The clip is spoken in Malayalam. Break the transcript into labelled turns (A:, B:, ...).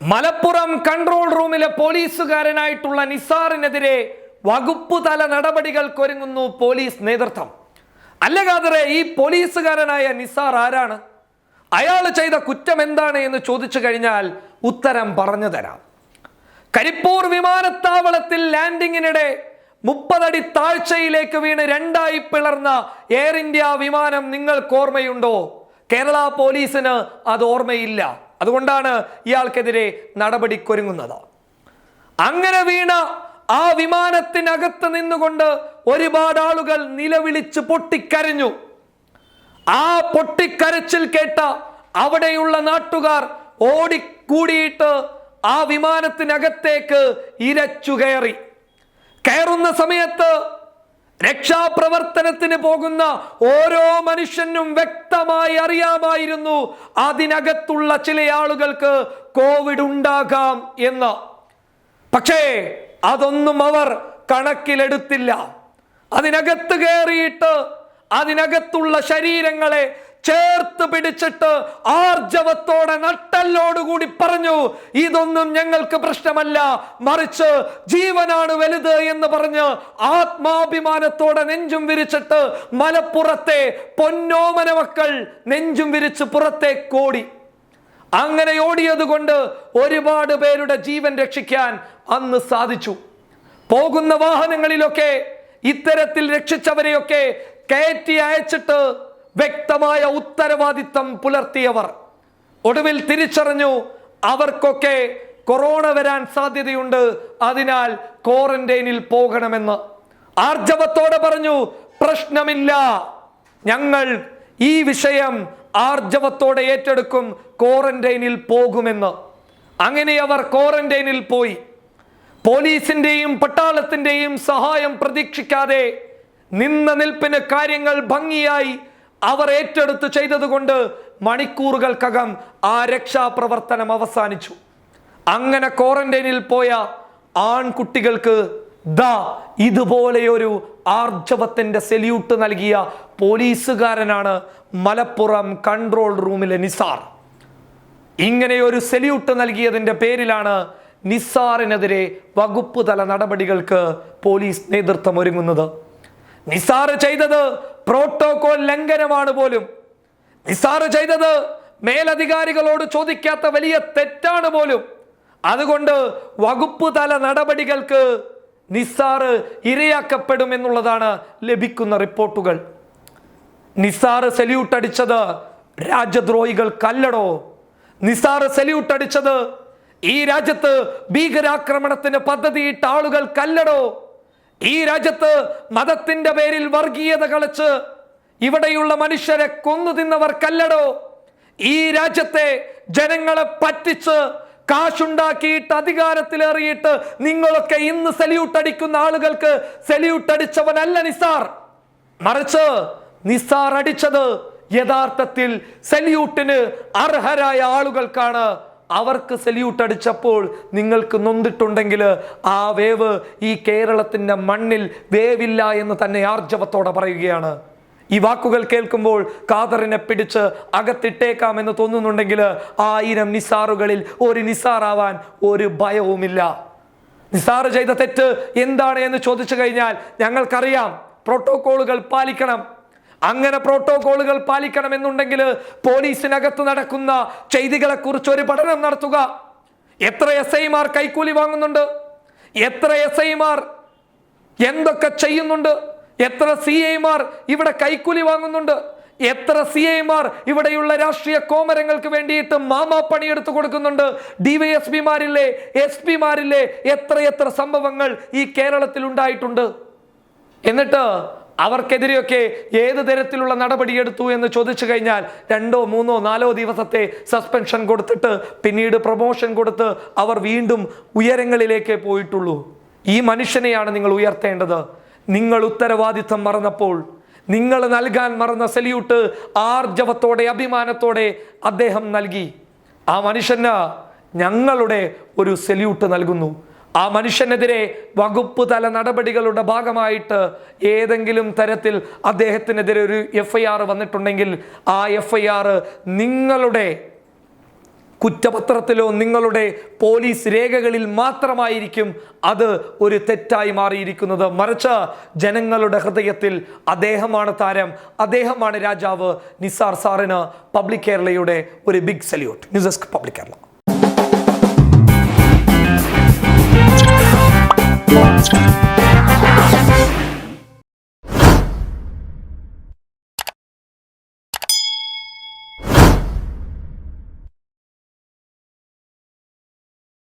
A: മലപ്പുറം കൺട്രോൾ റൂമിലെ പോലീസുകാരനായിട്ടുള്ള നിസാറിനെതിരെ വകുപ്പ് തല നടപടികൾക്കൊരുങ്ങുന്നു പോലീസ് നേതൃത്വം. അല്ല ഖാദറെ ഈ പോലീസുകാരനായ നിസാർ ആരാണ്? അയാൾ ചെയ്ത കുറ്റം എന്താണ് എന്ന് ചോദിച്ചു കഴിഞ്ഞാൽ ഉത്തരം പറഞ്ഞു തരാം. കരിപ്പൂർ വിമാനത്താവളത്തിൽ ലാൻഡിങ്ങിനിടെ മുപ്പതടി താഴ്ചയിലേക്ക് വീണ് രണ്ടായി പിളർന്ന എയർ ഇന്ത്യ വിമാനം നിങ്ങൾക്ക് ഓർമ്മയുണ്ടോ? കേരള പോലീസിന് അത് ഓർമ്മയില്ല. അതുകൊണ്ടാണ് ഇയാൾക്കെതിരെ നടപടിക്കൊരുങ്ങുന്നത്. അങ്ങനെ വീണ ആ വിമാനത്തിനകത്ത് നിന്നുകൊണ്ട് ഒരുപാട് ആളുകൾ നിലവിളിച്ച് പൊട്ടിക്കരഞ്ഞു. ആ പൊട്ടിക്കരച്ചിൽ കേട്ട അവിടെയുള്ള നാട്ടുകാർ ഓടിക്കൂടിയിട്ട് ആ വിമാനത്തിനകത്തേക്ക് ഇരച്ചു കയറി. കയറുന്ന സമയത്ത് രക്ഷാപ്രവർത്തനത്തിന് പോകുന്ന ഓരോ മനുഷ്യനും വ്യക്തമായി അറിയാമായിരുന്നു അതിനകത്തുള്ള ചില ആളുകൾക്ക് കോവിഡ് ഉണ്ടാകാം എന്ന്. പക്ഷേ അതൊന്നും അവർ കണക്കിലെടുത്തില്ല. അതിനകത്ത് കയറിയിട്ട് അതിനകത്തുള്ള ശരീരങ്ങളെ ചേർത്ത് പിടിച്ചിട്ട് ആർജവത്തോടെ നട്ടല്ലോടുകൂടി പറഞ്ഞു ഇതൊന്നും ഞങ്ങൾക്ക് പ്രശ്നമല്ല. മറിച്ച് ജീവനാണ് വലുത് എന്ന് പറഞ്ഞ് ആത്മാഭിമാനത്തോടെ നെഞ്ചും വിരിച്ചിട്ട് മലപ്പുറത്തെ പൊന്നോമന മക്കൾ നെഞ്ചും വിരിച്ച് പുറത്തെ കോടി അങ്ങനെ ഓടിയത് കൊണ്ട് ഒരുപാട് പേരുടെ ജീവൻ രക്ഷിക്കാൻ അന്ന് സാധിച്ചു. പോകുന്ന വാഹനങ്ങളിലൊക്കെ ഇത്തരത്തിൽ രക്ഷിച്ചവരെയൊക്കെ കയറ്റി അയച്ചിട്ട് വ്യക്തമായ ഉത്തരവാദിത്തം പുലർത്തിയവർ. ഒടുവിൽ തിരിച്ചറിഞ്ഞു അവർക്കൊക്കെ കൊറോണ വരാൻ സാധ്യതയുണ്ട്. അതിനാൽ ക്വാറന്റൈനിൽ പോകണമെന്ന്. ആർജവത്തോടെ പറഞ്ഞു പ്രശ്നമില്ല. ഞങ്ങൾ ഈ വിഷയം ആർജവത്തോടെ ഏറ്റെടുക്കും ക്വാറന്റൈനിൽ പോകുമെന്ന്. അങ്ങനെ അവർ ക്വാറന്റൈനിൽ പോയി. പോലീസിന്റെയും പട്ടാളത്തിന്റെയും സഹായം പ്രതീക്ഷിക്കാതെ നിന്ന നിൽപ്പിന് കാര്യങ്ങൾ ഭംഗിയായി അവർ ഏറ്റെടുത്ത് ചെയ്തതുകൊണ്ട് മണിക്കൂറുകൾക്കകം ആ രക്ഷാപ്രവർത്തനം അവസാനിച്ചു. അങ്ങനെ ക്വാറന്റൈനിൽ പോയ ആൺകുട്ടികൾക്ക് ദാ ഇതുപോലെയൊരു ആർജവത്തിന്റെ സെല്യൂട്ട് നൽകിയ പോലീസുകാരനാണ് മലപ്പുറം കൺട്രോൾ റൂമിലെ നിസാർ. ഇങ്ങനെയൊരു സെല്യൂട്ട് നൽകിയതിന്റെ പേരിലാണ് നിസാറിനെതിരെ വകുപ്പ് തല നടപടികൾക്ക് പോലീസ് നേതൃത്വം ഒരുങ്ങുന്നത്. നിസാർ ചെയ്തത് പ്രോട്ടോകോൾ ലംഘനമാണ് പോലും. നിസാർ ചെയ്തത് മേലധികാരികളോട് ചോദിക്കാത്ത വലിയ തെറ്റാണ് പോലും. അതുകൊണ്ട് വകുപ്പ് തല നടപടികൾക്ക് നിസാർ ഇരയാക്കപ്പെടും എന്നുള്ളതാണ് ലഭിക്കുന്ന റിപ്പോർട്ടുകൾ. നിസാർ സല്യൂട്ട് അടിച്ചത് രാജ്യദ്രോഹികൾക്കല്ലടോ നിസാർ സല്യൂട്ട് അടിച്ചത് ഈ രാജ്യത്ത് ഭീകരാക്രമണത്തിന് പദ്ധതിയിട്ട ആളുകൾക്കല്ലടോ ഈ രാജ്യത്ത് മതത്തിന്റെ പേരിൽ വർഗീയത കളിച്ച് ഇവിടെയുള്ള മനുഷ്യരെ കൊന്നു തിന്നവർക്കല്ലടോ. ഈ രാജ്യത്തെ ജനങ്ങളെ പറ്റിച്ച് കാശുണ്ടാക്കിയിട്ട് അധികാരത്തിലേറിയിട്ട് നിങ്ങളൊക്കെ ഇന്ന് സല്യൂട്ട് അടിക്കുന്ന ആളുകൾക്ക് സല്യൂട്ട് അടിച്ചവനല്ല നിസാർ. മറിച്ച് നിസാർ അടിച്ചത് യഥാർത്ഥത്തിൽ സല്യൂട്ടിന് അർഹരായ ആളുകൾക്കാണ്. അവർക്ക് സല്യൂട്ട് അടിച്ചപ്പോൾ നിങ്ങൾക്ക് നൊന്തിട്ടുണ്ടെങ്കിൽ ആ വേവ് ഈ കേരളത്തിന്റെ മണ്ണിൽ വേവില്ല എന്ന് തന്നെ ആർജവത്തോടെ പറയുകയാണ്. ഈ വാക്കുകൾ കേൾക്കുമ്പോൾ കാതറിനെ പിടിച്ച് അകത്തിട്ടേക്കാമെന്ന് തോന്നുന്നുണ്ടെങ്കിൽ ആയിരം നിസാറുകളിൽ ഒരു നിസാറാവാൻ ഒരു ഭയവുമില്ല. നിസാർ ചെയ്ത തെറ്റ് എന്താണ് എന്ന് ചോദിച്ചു കഴിഞ്ഞാൽ ഞങ്ങൾക്കറിയാം. പ്രോട്ടോക്കോളുകൾ പാലിക്കണം. അങ്ങനെ പ്രോട്ടോകോളുകൾ പാലിക്കണമെന്നുണ്ടെങ്കിൽ പോലീസിനകത്ത് നടക്കുന്ന ചെയ്തികളെ കുറിച്ച് ഒരു പഠനം നടത്തുക. എത്ര എസ് ഐമാർ കൈക്കൂലി വാങ്ങുന്നുണ്ട്? എത്ര എസ് ഐമാർ എന്തൊക്കെ ചെയ്യുന്നുണ്ട്? എത്ര സി ഐമാർ ഇവിടെ കൈക്കൂലി വാങ്ങുന്നുണ്ട്? എത്ര സി ഐമാർ ഇവിടെയുള്ള രാഷ്ട്രീയ കോമരങ്ങൾക്ക് വേണ്ടിയിട്ട് മാമാ പണിയെടുത്തു കൊടുക്കുന്നുണ്ട്? ഡിവൈഎസ് പിമാരില്ലേ? എസ് പിമാരില്ലേ? എത്ര എത്ര സംഭവങ്ങൾ ഈ കേരളത്തിൽ ഉണ്ടായിട്ടുണ്ട് എന്നിട്ട് അവർക്കെതിരെയൊക്കെ ഏത് തരത്തിലുള്ള നടപടിയെടുത്തു എന്ന് ചോദിച്ചു കഴിഞ്ഞാൽ രണ്ടോ മൂന്നോ നാലോ ദിവസത്തെ സസ്പെൻഷൻ കൊടുത്തിട്ട് പിന്നീട് പ്രൊമോഷൻ കൊടുത്ത് അവർ വീണ്ടും ഉയരങ്ങളിലേക്ക് പോയിട്ടുള്ളൂ. ഈ മനുഷ്യനെയാണ് നിങ്ങൾ ഉയർത്തേണ്ടത്. നിങ്ങൾ ഉത്തരവാദിത്തം മറന്നപ്പോൾ നിങ്ങൾ നൽകാൻ മറന്ന സല്യൂട്ട് ആർജവത്തോടെ അഭിമാനത്തോടെ അദ്ദേഹം നൽകി. ആ മനുഷ്യന് ഞങ്ങളുടെ ഒരു സല്യൂട്ട് നൽകുന്നു. ആ മനുഷ്യനെതിരെ വകുപ്പ് തല നടപടികളുടെ ഭാഗമായിട്ട് ഏതെങ്കിലും തരത്തിൽ അദ്ദേഹത്തിനെതിരെ ഒരു എഫ് ഐ ആർ വന്നിട്ടുണ്ടെങ്കിൽ ആ എഫ് ഐ ആർ നിങ്ങളുടെ കുറ്റപത്രത്തിലോ നിങ്ങളുടെ പോലീസ് രേഖകളിൽ മാത്രമായിരിക്കും അത് ഒരു തെറ്റായി മാറിയിരിക്കുന്നത്. മറിച്ച് ജനങ്ങളുടെ ഹൃദയത്തിൽ അദ്ദേഹമാണ് താരം അദ്ദേഹമാണ് രാജാവ് നിസാർ സാറിന് പബ്ലിക് കേരളയുടെ ഒരു big salute. News desk public Kerala.
B: Thank you.